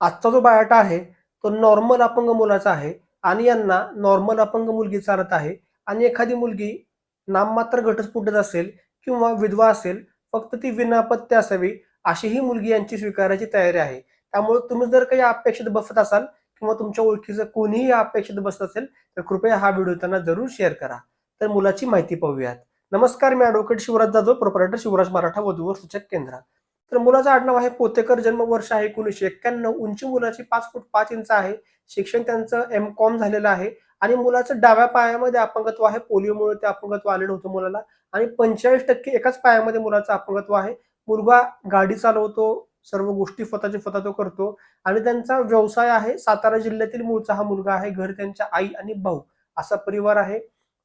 आजचा जो बायोटा आहे तो नॉर्मल अपंग मुलाचा आहे आणि यांना नॉर्मल अपंग मुलगी चालत आहे आणि एखादी मुलगी नाममात्र घटस्फोटित असेल किंवा विधवा असेल फक्त ती विनापत्य असावी अशी ही मुलगी यांची स्वीकारायची तयारी आहे. त्यामुळे तुम्ही जर काही अपेक्षित बसत असाल किंवा तुमच्या ओळखीचं कोणीही अपेक्षित बसत असेल तर कृपया हा व्हिडिओ त्यांना जरूर शेअर करा. तर मुलाची माहिती पाहूयात. नमस्कार मी ॲडव्होकेट शिवराज जाधव प्रोपरायटर शिवराज मराठा वधूवर सूचक केंद्र. तर मुलाचं आडनाव आहे पोतेकर जन्म वर्ष आहे एकोणीसशे एक्क्याण्णव. उंची मुलाची पाच फूट पाच इंच आहे. शिक्षण त्यांचं एम कॉम झालेलं आहे. आणि मुलाचं डाव्या पायामध्ये अपंगत्व आहे. पोलिओमुळे ते अपंगत्व आलेलं होतं मुलाला. आणि पंचेचाळीस टक्के एकाच पायामध्ये मुलाचं अपंगत्व आहे. मुलगा गाडी चालवतो. सर्व गोष्टी स्वतःचे स्वतः तो करतो. आणि त्यांचा व्यवसाय आहे. सातारा जिल्ह्यातील मूळचा हा मुलगा आहे. घर त्यांच्या आई आणि भाऊ असा परिवार आहे.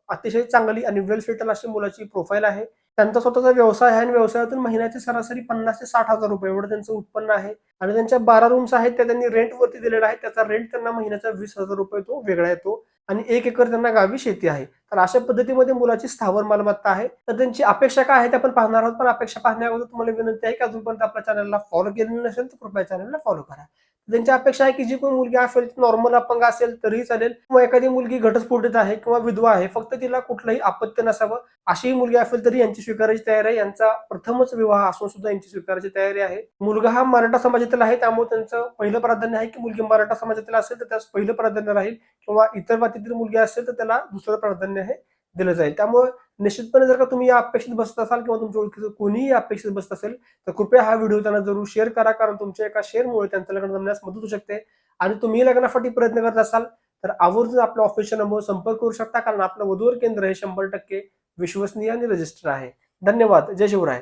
अतिशय चांगली आणि वेल सेटल अशी मुलाची प्रोफाईल आहे. त्यांचा स्वतःचा व्यवसाय आहे आणि व्यवसायातून महिन्याचे सरासरी पन्नास ते साठ हजार रुपये एवढं त्यांचं उत्पन्न आहे. आणि त्यांच्या बारा रूम्स आहेत त्या त्यांनी रेंटवरती दिलेला आहे. त्याचा रेंट त्यांना महिन्याचा वीस हजार रुपये तो वेगळा येतो. आणि एक एकर त्यांना गावी शेती आहे. तर अशा पद्धतीमध्ये मुलाची स्थावर मालमत्ता आहे. तर त्यांची अपेक्षा काय आहे ते आपण पाहणार आहोत. पण अपेक्षा पाहण्या अगोदर तुम्हाला विनंती आहे की अजूनपर्यंत आपल्या चॅनलला फॉलो केलेली नसेल तर कृपया चॅनलला फॉलो करा. त्यांची अपेक्षा आहे की जी कोणी मुलगी असेल नॉर्मल अपंग असेल तरीही चालेल. किंवा एखादी मुलगी घटस्फोटित आहे किंवा विधवा आहे फक्त तिला कुठलंही अपत्य नसावं. अशीही मुलगी असेल तरी यांची स्वीकारायची तयारी आहे. यांचा प्रथमच विवाह असून सुद्धा यांची स्वीकारायची तयारी आहे. मुलगा हा मराठा समाजातील आहे. त्यामुळे त्यांचं पहिलं प्राधान्य आहे की मुलगी मराठा समाजातील असेल तर त्यास पहिलं प्राधान्य राहील. किंवा इतर जातीतील मुलगी असेल तर त्याला दुसरं प्राधान्य हे दिलं जाईल. त्यामुळे निश्चितपणे जर का तुम्ही या अपेक्षित बसत असाल किंवा तुमच्या ओळखीचं कोणीही अपेक्षित बसत असेल तर कृपया हा व्हिडिओ त्यांना जरूर शेअर करा कारण तुमच्या एका शेअरमुळे त्यांचं लग्न जमण्यास मदत होऊ शकते. आणि तुम्ही लग्नासाठी प्रयत्न करत असाल तर आवर्जून आपल्या ऑफिसच्या नंबर संपर्क करू शकता कारण आपलं वधूवर केंद्र हे शंभर टक्के विश्वसनीय आणि रजिस्टर आहे. धन्यवाद. जय शिवराय.